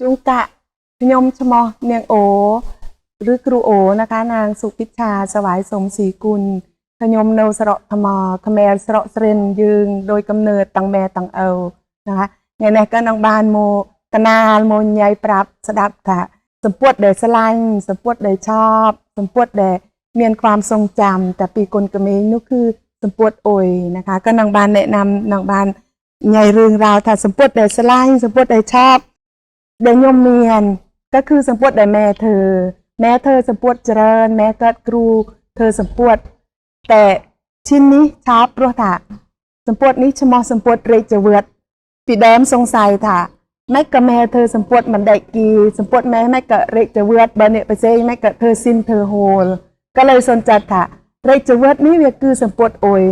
จุงกะพยมชมอเนียงโอ หรือครูโอนะคะ นางสุพิชาสวายสมศรีกุลพยมเนวสระธรรมอขแมรสระเสรนยืง โดยกำเนิดตังแมตังเอวนะคะไงนะก็นางบานโมตนาลโมยายปรับสดับค่ะ สมปวดเดชสลันสมปวดเดชชอบ สมปวดเด เมียนความทรงจำแต่ปีกลกรเมงนู่คือสมปวดโอยนะคะ ก็นางบานแนะนำนางบานใหญ่เรื่องราวถ้าสมปวดได้สลายสมปวดได้ชอบเด้ยมเมียนก็คือสมปวดได้แม่เธอ แม่เธอสมปวดเจริญ แม่เกิดครู เธอสมปวดแต่ชิ้นนี้ชาบรถะสมปวดนี้ชมอสมปวดเรจเวิร์ดปีเดิมสงสัยถ้าแม่กะแม่เธอสมปวดมันได้กีสมปวดแม่แม่กะเรกจะเวิร์ดบันเนปเซ่แม่กะเธอสิ้นเธอโฮล ก็เลยสนจัดถะไรจะเวิร์ดนี่เวียคือสมปวดโอย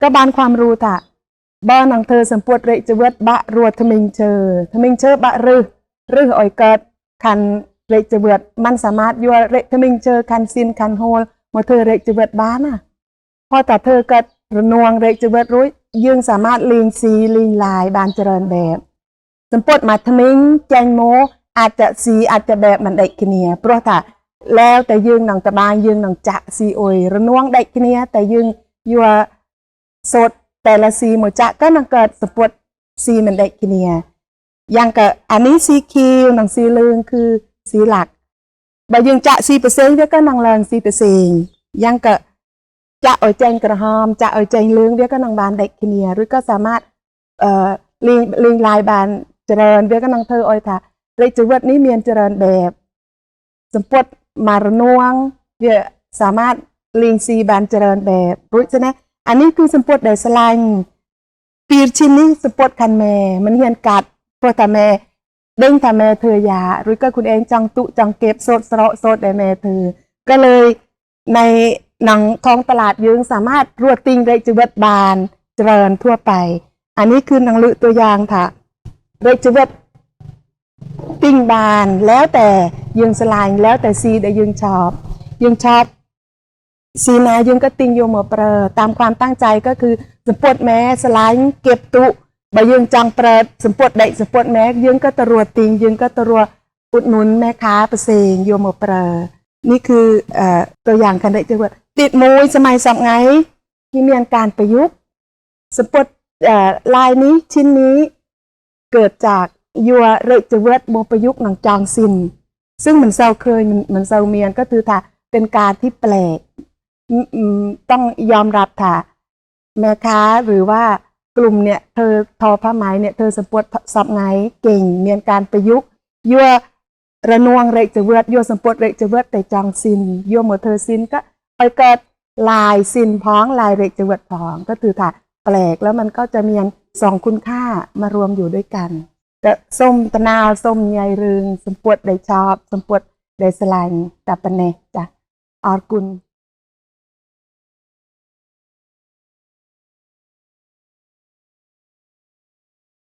ก็บานความรู้ค่ะบ้านของเธอสมปวดไรจะเวิร์ดบะรัวทมิงเชอทมิงเชอ์บะรือรืออ่อยเกิดคันไรจะเวิร์ดมันสามารถยัวไรทมิงเชอคันซินคันโฮลมาเธอไรจะเวิร์ดบ้านอะพอแต่เธอกิดระนวงไรจะเวิร์ดรู้ยืงสามารถลีนซีลีนลายบานเจริญแบบสมปวดมาทมิงแจงโมอาจจะสีอาจจะแบบมันได้กินเนียเพราะถ้า แล้วតែយើងនឹងតបាញយើងនឹងចាក់ស៊ីអុយរនួងដេចគ្នាតែយើងយកសូត្រ តែละស៊ីមកចាក់ក៏នឹងកើតសពុតស៊ីមិនដេចគ្នាយ៉ាងក៏អានេះស៊ីខៀវនិងស៊ីលឿងគឺស៊ីឡាក់បើយើងចាក់ស៊ីផ្សេងវាក៏នឹងឡើងស៊ីផ្សេងយ៉ាងក៏ចាក់ឲ្យចេញក្រហមចាក់ឲ្យចេញលឿងវាក៏នឹងបានដេចគ្នាឬក៏สามารถអឺលេងលេងឡាយបានច្រើនវាក៏នឹងធ្វើឲ្យថារាជជីវិតនេះមានច្រើនបែបសម្ពុត มารนวงเยอะสามารถลิงซีบานเจริญแบบรู้ใช่ไหมอันนี้คือสมปดเดสลังปีชินนี่สมปดคันแม่มันเฮียนกัดโปรตาแม่เด้งทาแม่เธอยาหรือก็คุณเองจังตุจังเก็บโซดสระโซดได้แม่เธอ ก็เลยในหนังท้องตลาดยืงสามารถรวดติงได้จุวดบานเจริญทั่วไป อันนี้คือหนังลือตัวอย่างค่ะได้จุวดติงบานแล้วแต่ យើងสลายแล้วแต่ซีដែលយើងชอบយើងชอบ ซีนาយើងក៏ទិញយកមកប្រើតាមความตั้งใจก็คือសម្ពុតម៉ែស្រឡាញ់เก็บទុបើយើងចង់ប្រើសម្ពុតដេកសម្ពុតម៉ែយើងក៏ទៅរត់ទិញយើងក៏ទៅរត់ឧដหนุនแม่ค้าផ្សេងយកមកប្រើនេះคือអឺตัวอย่างคันដេកទៅទៀតមួយសម័យសពថ្ងៃที่មានការប្រយុទ្ធសម្ពុតអឺลายนี้ชิ้นนี้เกิดจากยัวเรจเวิร์ดមកประยุกต์នឹងចងស៊ីនซึ่ ซึ่งมันเศร้าเคยมันมันเศร้าเมียนก็คือថាเป็นการที่แปลกต้องยอมรับค่ะ แม่ค้าหรือว่ากลุ่มเนี่ยเธอทอผ้าไหมเนี่ยเธอสมปวดสับไงเก่ง เมียนการประยุกต์ยั่วระนวงเรกจะเวิร์ดยั่วสมปวดเรกจะเวิร์ดแต่จองซินยั่วหมดเธอซินก็เอาเกิดลายซินพ้องลายเรกจะเวิร์ดพ้องก็คือค่ะแปลกแล้วมันก็จะมีสองคุณค่ามารวมอยู่ด้วยกัน แต่ส้มตะนาวส้มใหญ่รึงสมปวดได้ชอบ สมปวดได้สลายแต่ปะเนจ้ะออรกุล